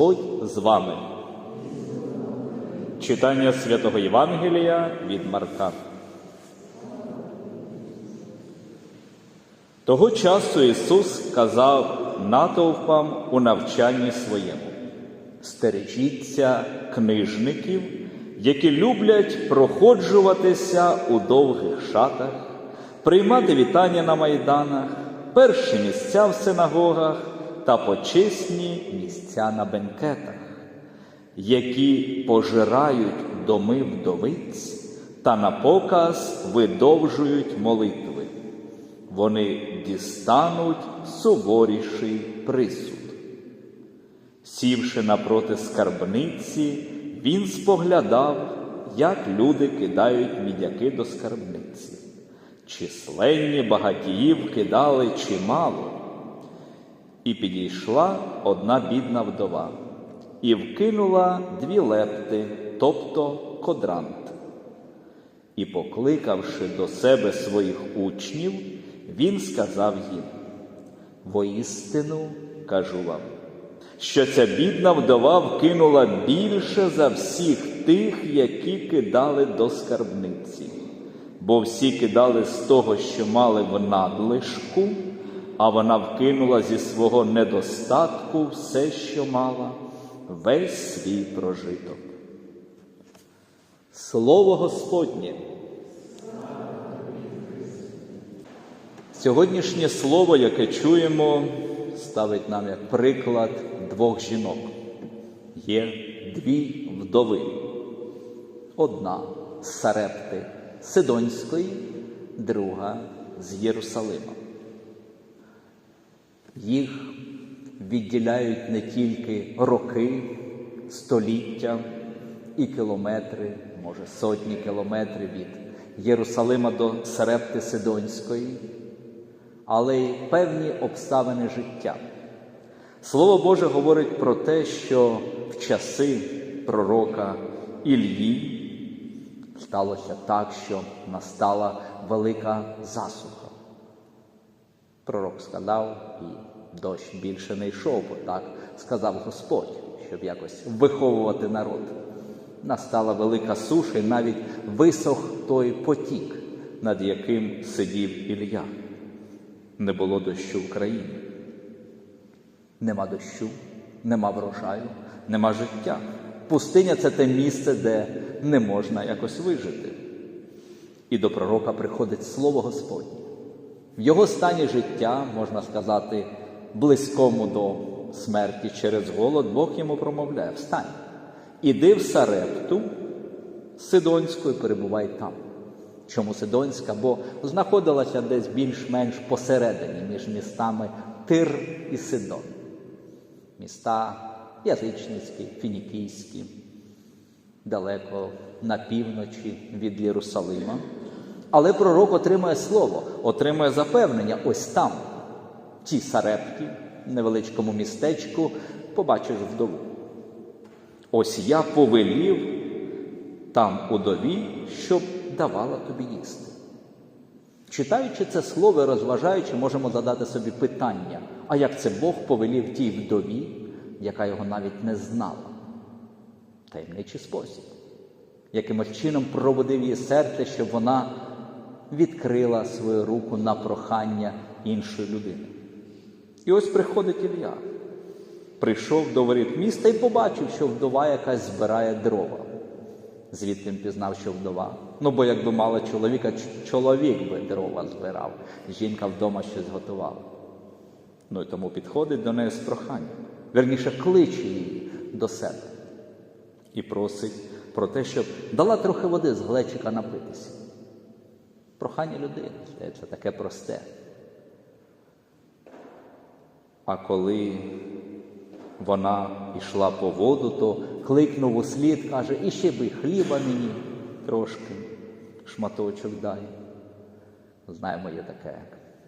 Господь з вами. Читання святого Євангелія від Марка. Того часу Ісус сказав натовпам у навчанні своєму: Стережіться книжників, які люблять проходжуватися у довгих шатах, приймати вітання на майданах, перші місця в синагогах та почесні місця на бенкетах, які пожирають доми вдовиць та на показ видовжують молитви вони дістануть суворіший присуд. Сівши напроти скарбниці, він споглядав, як люди кидають мідяки до скарбниці. Численні багатіїв кидали чимало. І підійшла одна бідна вдова і вкинула дві лепти, тобто кодрант. І, покликавши до себе своїх учнів, він сказав їм: Воістину кажу вам, що ця бідна вдова вкинула більше за всіх тих, які кидали до скарбниці, бо всі кидали з того, що мали в надлишку, а вона вкинула зі свого недостатку все, що мала, весь свій прожиток. Слово Господнє. Сьогоднішнє слово, яке чуємо, ставить нам як приклад двох жінок. Є дві вдови. Одна з Сарепти Сидонської, друга з Єрусалима. Їх відділяють не тільки роки, століття і кілометри, може сотні кілометрів від Єрусалима до Сарепти Сидонської але й певні обставини життя. Слово Боже говорить про те, що в часи пророка Ільї сталося так, що настала велика засуха. Пророк сказав, і дощ більше не йшов, бо так сказав Господь, щоб якось виховувати народ. Настала велика суша, і навіть висох той потік, над яким сидів Ілля не було дощу в країні. Нема дощу, нема врожаю, нема життя. Пустиня це те місце, де не можна якось вижити. І до пророка приходить слово Господнє. Його стані життя, можна сказати, близькому до смерті через голод, Бог йому промовляє: Встань, іди в Сарепту Сидонську і перебувай там. Чому Сидонська? Бо знаходилася десь більш-менш посередині між містами Тир і Сидон. Міста язичницькі, фінікійські, далеко на півночі від Єрусалима. Але пророк отримує слово, отримує запевнення ось там, в тій Сарепті, невеличкому містечку, побачиш вдову. Ось я повелів там удові, щоб давала тобі їсти. Читаючи це слово, розважаючи, можемо задати собі питання, а як це Бог повелів тій вдові, яка його навіть не знала? Таємничий спосіб, якимось чином проводив її серце, щоб вона відкрила свою руку на прохання іншої людини. І ось приходить Ілля. Прийшов до воріт міста і побачив, що вдова якась збирає дрова. Звідти він пізнав, що вдова. Ну, бо якби мала чоловіка, чоловік би дрова збирав, жінка вдома щось готувала. Ну і тому підходить до неї з проханням. Верніше кличе її до себе і просить про те, щоб дала трохи води з глечика напитися. Прохання людини, здається, таке просте. А коли вона йшла по воду, то кликнув у слід, каже, і ще би хліба мені трошки, шматочок дай. Знаємо, є таке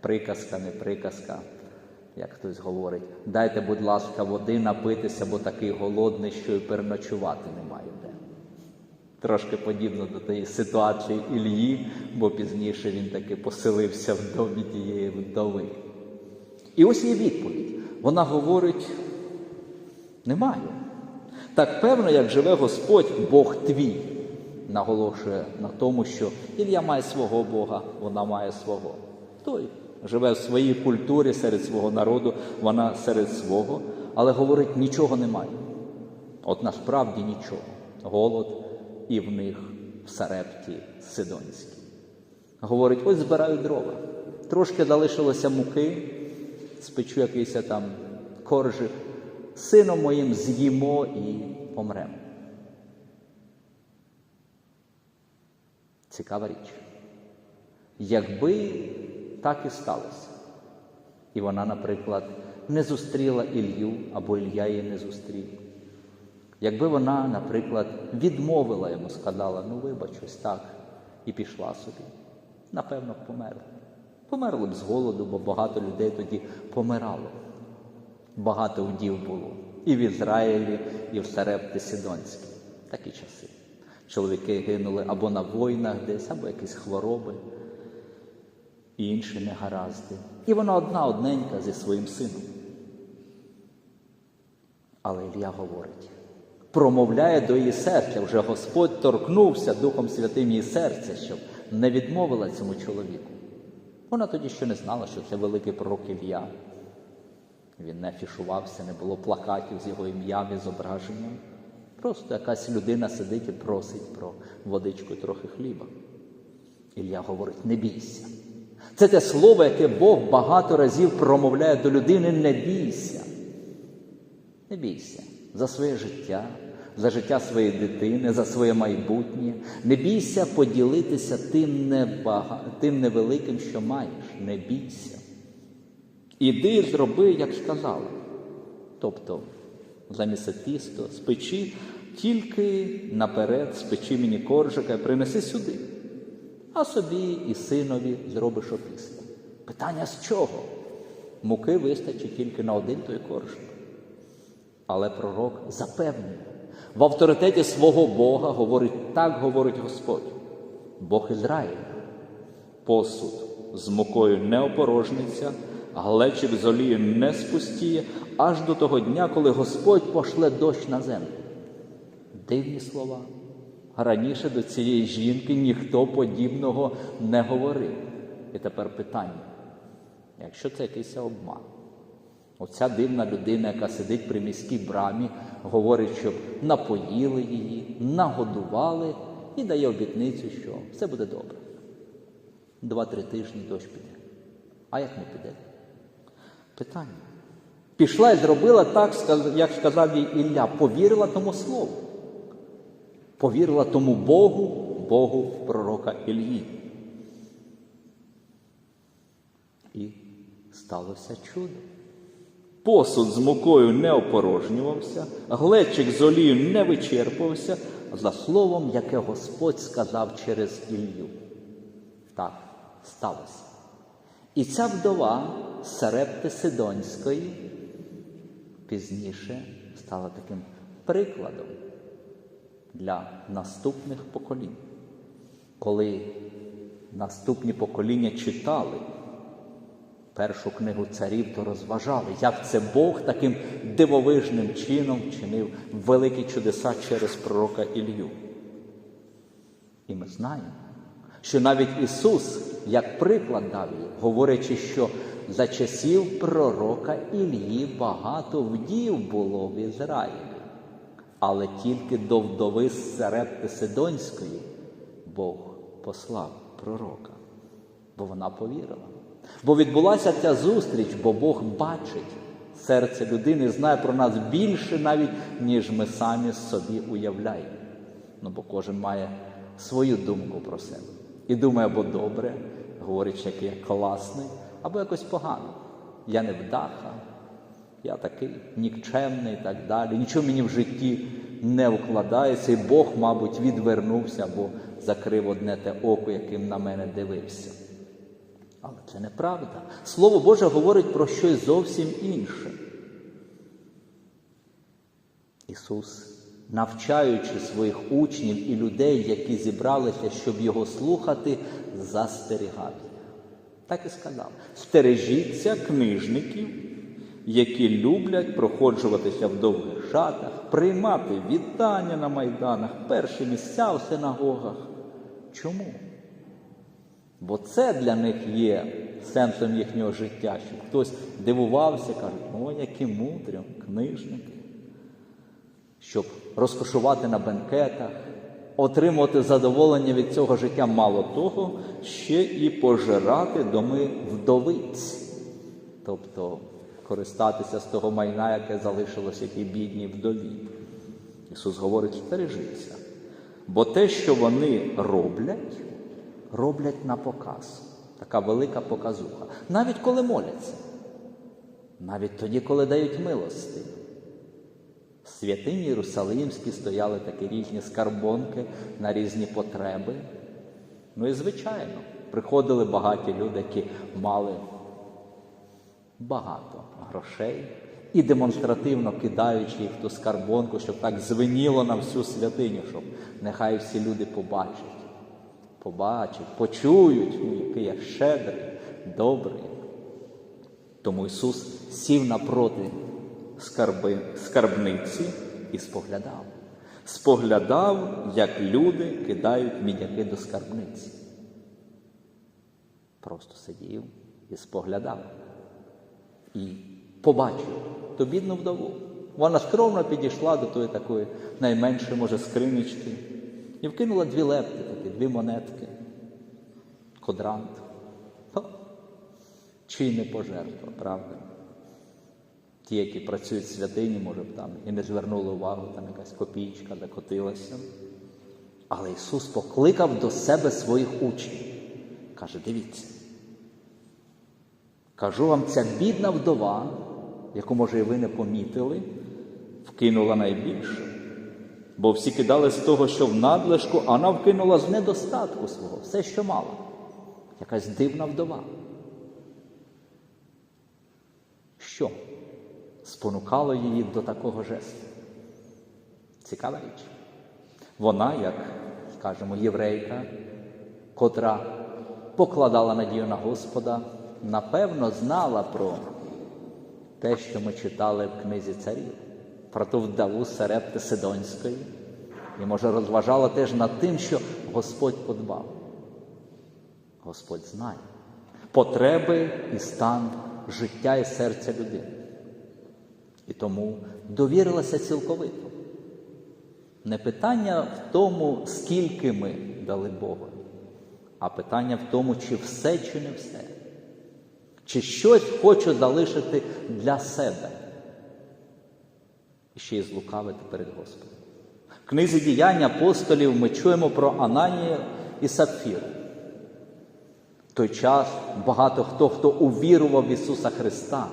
приказка, не приказка, як хтось говорить. Дайте, будь ласка, води напитися, бо такий голодний, що й переночувати немає де. Трошки подібно до тієї ситуації Ільї, бо пізніше він таки поселився в домі тієї вдови. І ось є відповідь. Вона говорить Не маю. Так певно, як живе Господь, Бог твій, наголошує на тому, що Ілля має свого Бога, вона має свого. Той живе в своїй культурі серед свого народу, вона серед свого, але говорить, нічого немає. От насправді нічого. Голод і в них в Сарепті Сидонській. Говорить, ось збираю дрова. Трошки залишилося муки, спечу якийсь там коржик. Сином моїм з'їмо і помремо. Цікава річ. Якби так і сталося, і вона, наприклад, не зустріла Ілью або Ілля її не зустрів. Якби вона, наприклад, відмовила йому, сказала, ну вибач, ось так, і пішла собі, напевно, померла. Померли б з голоду, бо багато людей тоді помирало. Багато вдів було і в Ізраїлі, і в Сарепті Сидонській. Такі часи. Чоловіки гинули або на війнах десь, або якісь хвороби, і інші негаразди. І вона одна одненька зі своїм сином. Але Ілля говорить, промовляє до її серця, вже Господь торкнувся Духом Святим її серця, щоб не відмовила цьому чоловіку. Вона тоді ще не знала, що це великий пророк Ілля. Він не афішувався, не було плакатів з його ім'ям і зображенням. Просто якась людина сидить і просить про водичку трохи хліба. Ілля говорить: не бійся. Це те слово, яке Бог багато разів промовляє до людини: не бійся. Не бійся за своє життя, за життя своєї дитини, за своє майбутнє. Не бійся поділитися тим, небага... тим невеликим, що маєш. Не бійся. Іди зроби, як сказала. Тобто, замість тісто спечи, тільки наперед спечи мені коржика і принеси сюди, а собі і синові зробиш опісля. Питання з чого? Муки вистачить тільки на один той коржик. Але пророк запевнює, в авторитеті свого Бога говорить, так говорить Господь, Бог Ізраїля. Посуд з мукою не опорожниться, глечик з олією не спустіє, аж до того дня, коли Господь пошле дощ на землю. Дивні слова. Раніше до цієї жінки ніхто подібного не говорив. І тепер питання: якщо це якийсь обман, оця дивна людина, яка сидить при міській брамі, говорить, щоб напоїли її, нагодували і дає обітницю, що все буде добре. Два-три тижні дощ піде. А як не піде? Питання. Пішла і зробила так, як сказав їй Ілля, повірила тому слову. Повірила тому Богу, Богу пророка Іллі. І сталося чудо. Посуд з мукою не опорожнювався, глечик з олією не вичерпувався, за словом, яке Господь сказав через Іллю. Так, сталося. І ця вдова Сарепти Сидонської пізніше стала таким прикладом для наступних поколінь. Коли наступні покоління читали першу книгу царів, то розважали, як це Бог таким дивовижним чином чинив великі чудеса через пророка Ілью. І ми знаємо, що навіть Ісус, як приклад дав говорячи, що за часів пророка Ілії багато вдів було в Ізраїлі, але тільки до вдови з Сарепти Сидонської Бог послав пророка, бо вона повірила. Бо відбулася ця зустріч, бо Бог бачить серце людини, знає про нас більше навіть, ніж ми самі собі уявляємо. Ну, бо кожен має свою думку про себе. І думає або добре, говорить, як я класний, або якось погано. Я не вдаха, я такий нікчемний і так далі. Нічого мені в житті не вкладається, і Бог, мабуть, відвернувся або закрив одне те око, яким на мене дивився. Але це неправда. Слово Боже говорить про щось зовсім інше. Ісус, навчаючи своїх учнів і людей, які зібралися, щоб Його слухати, застерігав. Так і сказав: стережіться книжників, які люблять проходжуватися в довгих ворожатах, приймати вітання на майданах, перші місця у синагогах. Чому? Бо це для них є сенсом їхнього життя, щоб хтось дивувався, кажуть, о, які мудрі книжники, щоб розкошувати на бенкетах, отримувати задоволення від цього життя мало того, ще і пожирати доми вдовиць, тобто користатися з того майна, яке залишилося тій бідній вдові. Ісус говорить, стережіться. Бо те, що вони роблять, роблять на показ. Така велика показуха. Навіть коли моляться, навіть тоді, коли дають милости. В святині Єрусалимській стояли такі різні скарбонки на різні потреби. Ну і звичайно, приходили багаті люди, які мали багато грошей і демонстративно кидаючи їх в ту скарбонку, щоб так звеніло на всю святиню, щоб нехай всі люди побачать, побачать, почують, ну, який я щедрий, добрий. Тому Ісус сів напроти скарби, скарбниці і споглядав. Споглядав, як люди кидають мідяки до скарбниці. Просто сидів і споглядав. І побачив ту бідну вдову. Вона скромно підійшла до тої такої найменшої, може, скринички і вкинула дві лепти, дві монетки, кодрант. Ха. Чи не пожертва, правда? Ті, які працюють в святині, може б там і не звернули увагу, там якась копійка докотилася. Але Ісус покликав до себе своїх учнів. Каже, дивіться. Кажу вам, ця бідна вдова, яку, може, і ви не помітили, вкинула найбільше. Бо всі кидали з того, що в надлишку, а вона вкинула з недостатку свого, все, що мала. Якась дивна вдова. Що спонукало її до такого жесту? Цікава річ. Вона, як скажімо, єврейка, котра покладала надію на Господа, напевно, знала про те, що ми читали в книзі царів, про ту вдову Серепти Сидонської, і, може, розважала теж над тим, що Господь подбав. Господь знає потреби і стан життя і серця людини. І тому довірилася цілковито. Не питання в тому, скільки ми дали Богу, а питання в тому, чи все, чи не все. Чи щось хочу залишити для себе. І ще й злукавити перед Господом. В книзі діянь апостолів ми чуємо про Ананію і Сапфіру. В той час багато хто, хто увірував в Ісуса Христа,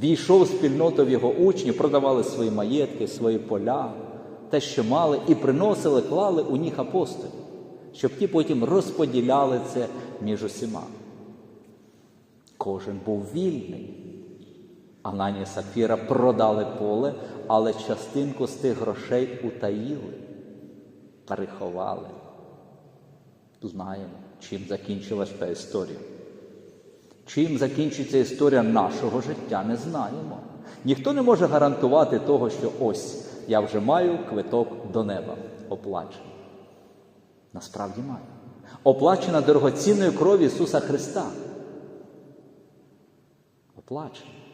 війшов в спільноту в Його учнів, продавали свої маєтки, свої поля, те, що мали, і приносили, клали у них апостолів, щоб ті потім розподіляли це між усіма. Кожен був вільний. Ананія Сапфіра продали поле, але частинку з тих грошей утаїли, переховали. Знаємо, чим закінчилась та історія. Чим закінчиться історія нашого життя, не знаємо. Ніхто не може гарантувати того, що ось я вже маю квиток до неба оплачений. Насправді маю. Оплачена дорогоцінною крові Ісуса Христа. Оплачена.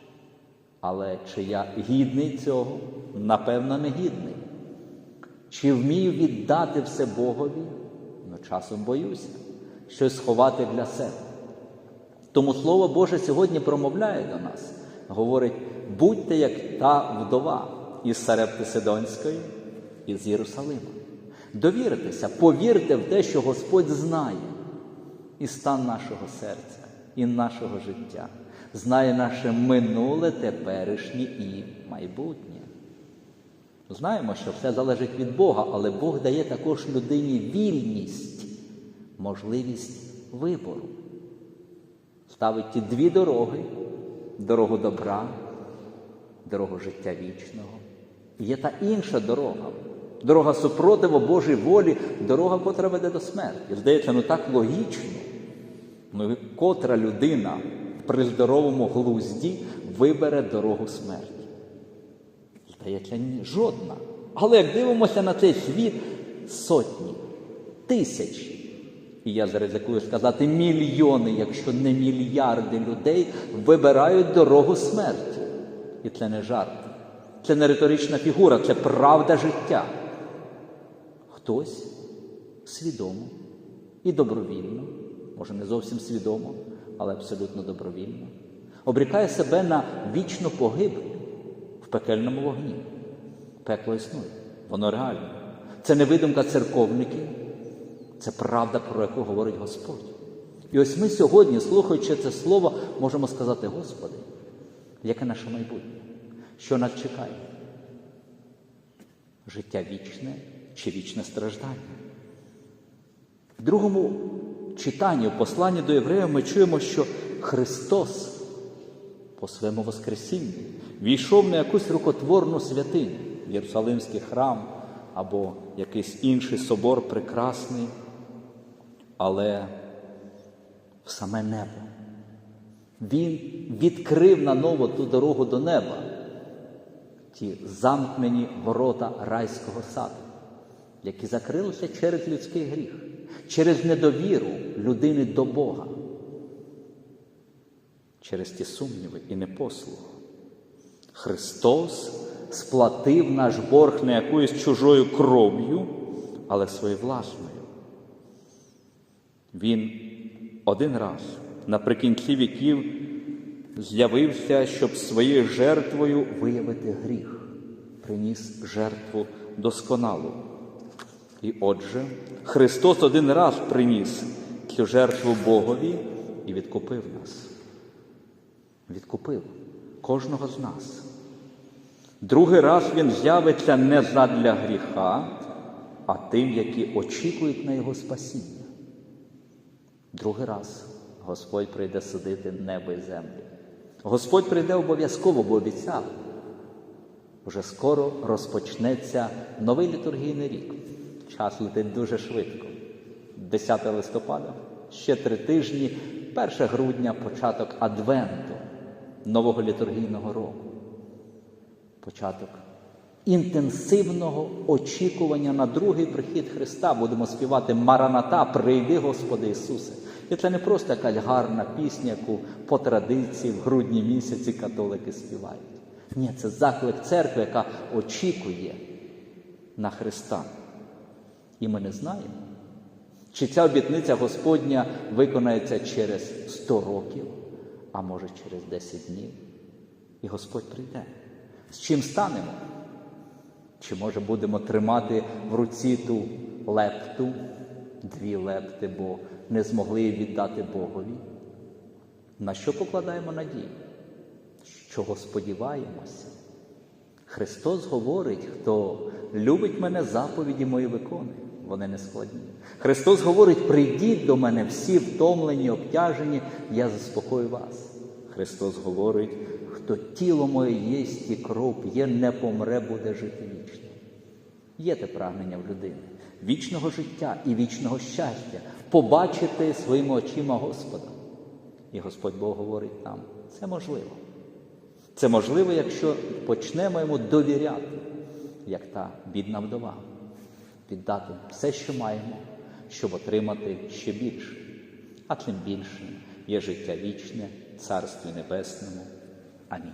Але чи я гідний цього? Напевно, не гідний. Чи вмію віддати все Богові? Ну, часом боюся, щось сховати для себе. Тому Слово Боже сьогодні промовляє до нас, говорить: будьте як та вдова із Сарепти Сидонської, із Єрусалима. Довіртеся, повірте в те, що Господь знає і стан нашого серця, і нашого життя, знає наше минуле, теперішнє і майбутнє. Знаємо, що все залежить від Бога, але Бог дає також людині вільність, можливість вибору. Ставить ті дві дороги дорогу добра, дорогу життя вічного. І є та інша дорога, дорога супротиву Божій волі, дорога, котра веде до смерті. Здається, ну так логічно. Ну, котра людина при здоровому глузді вибере дорогу смерті. Здається, жодна. Але як дивимося на цей світ, сотні, тисячі. І я заризикую сказати мільйони, якщо не мільярди людей вибирають дорогу смерті. І це не жарт, це не риторична фігура, це правда життя. Хтось свідомо і добровільно, може не зовсім свідомо, але абсолютно добровільно, обрікає себе на вічну погибель в пекельному вогні. Пекло існує, воно реальне. Це не видумка церковників, це правда, про яку говорить Господь. І ось ми сьогодні, слухаючи це слово, можемо сказати, Господи, яке наше майбутнє? Що нас чекає? Життя вічне чи вічне страждання? В другому читанні, в посланні до євреїв, ми чуємо, що Христос по своєму Воскресінні війшов на якусь рукотворну святиню, Єрусалимський храм або якийсь інший собор прекрасний, але в саме небо. Він відкрив на ново ту дорогу до неба, ті замкнені ворота райського саду, які закрилися через людський гріх, через недовіру людини до Бога, через ті сумніви і непослух. Христос сплатив наш борг не якоюсь чужою кров'ю, але своєю власною. Він один раз наприкінці віків з'явився, щоб своєю жертвою виявити гріх, приніс жертву досконалу. І отже, Христос один раз приніс цю жертву Богові і відкупив нас. Відкупив кожного з нас. Другий раз Він з'явиться не задля гріха, а тим, які очікують на Його спасіння. Другий раз Господь прийде судити небо і землю. Господь прийде обов'язково, бо обіцяв. Вже скоро розпочнеться новий літургійний рік. Час летить дуже швидко. 10 листопада, ще три тижні, 1 грудня, початок Адвенту, нового літургійного року. Початок інтенсивного очікування на другий прихід Христа. Будемо співати Мараната, прийди, Господи Ісусе. І це не просто якась гарна пісня, яку по традиції в грудні місяці католики співають. Ні, це заклик церкви, яка очікує на Христа. І ми не знаємо, чи ця обітниця Господня виконається через 100 років, а може через 10 днів. І Господь прийде. З чим станемо? Чи може будемо тримати в руці ту лепту, дві лепти, бо не змогли віддати Богові? На що покладаємо надію? Чого сподіваємося? Христос говорить, хто любить мене, заповіді мої виконує. Вони не складні. Христос говорить: прийдіть до мене всі втомлені, обтяжені, я заспокою вас. Христос говорить, хто тіло моє єсть і кров п'є, не помре, буде жити вічно. Є те прагнення в людини, вічного життя і вічного щастя, побачити своїми очима Господа. І Господь Бог говорить нам, це можливо. Це можливо, якщо почнемо йому довіряти, як та бідна вдова, віддати все, що маємо, щоб отримати ще більше, а тим більше є життя вічне, Царстві Небесному. Амінь.